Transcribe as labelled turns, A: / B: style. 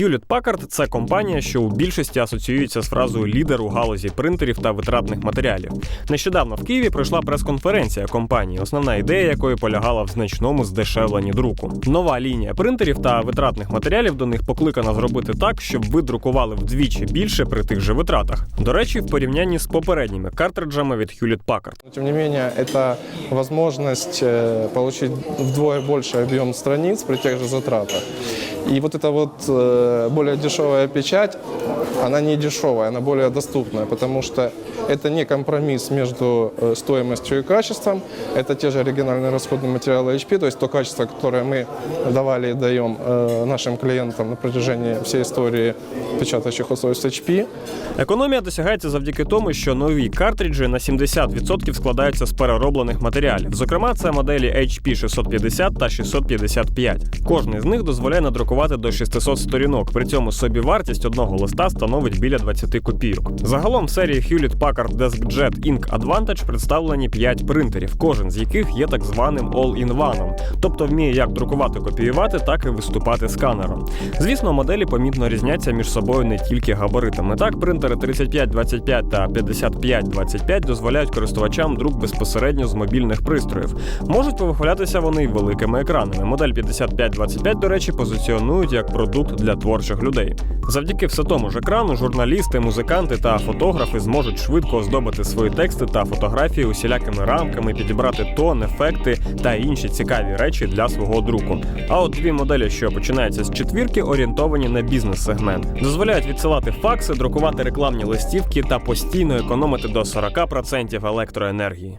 A: Hewlett Packard – це компанія, що у більшості асоціюється з фразою лідер у галузі принтерів та витратних матеріалів. Нещодавно в Києві пройшла прес-конференція компанії, основна ідея якої полягала в значному здешевленні друку. Нова лінія принтерів та витратних матеріалів до них покликана зробити так, щоб ви друкували вдвічі більше при тих же витратах. До речі, в порівнянні з попередніми картриджами від Hewlett Packard.
B: Но, Тем не менее, это возможность э, получить вдвое больше объем страниц при тех же затратах. И вот эта вот э, более дешевая печать, она не дешевая, она более доступная, потому что это не компромисс между э, стоимостью и качеством, это те же оригинальные расходные материалы HP, то есть то качество, которое мы давали и даем э, нашим клиентам на протяжении всей истории печатающих устройств HP.
A: Економія досягається завдяки тому, що нові картриджі на 70% складаються з перероблених матеріалів. Зокрема, це моделі HP 650 та 655. Кожний з них дозволяє надрукувати до 600 сторінок. При цьому собівартість одного листа становить біля 20 копійок. Загалом в серії Hewlett Packard DeskJet Ink Advantage представлені 5 принтерів, кожен з яких є так званим all-in-one, тобто вміє як друкувати, копіювати, так і виступати сканером. Звісно, моделі помітно різняться між собою не тільки габаритами. Так, принтери 3525 та 5525 дозволяють користувачам друк безпосередньо з мобільних пристроїв. Можуть повихвалятися вони великими екранами. Модель 5525, до речі, позиціонують як продукт для творчих людей. Завдяки все тому ж екрану журналісти, музиканти та фотографи зможуть швидко оздобити свої тексти та фотографії усілякими рамками, підібрати тон, ефекти та інші цікаві речі для свого друку. А от дві моделі, що починаються з четвірки, орієнтовані на бізнес-сегмент, дозволяють відсилати факси, друкувати рекламні листівки та постійно економити до 40% електроенергії.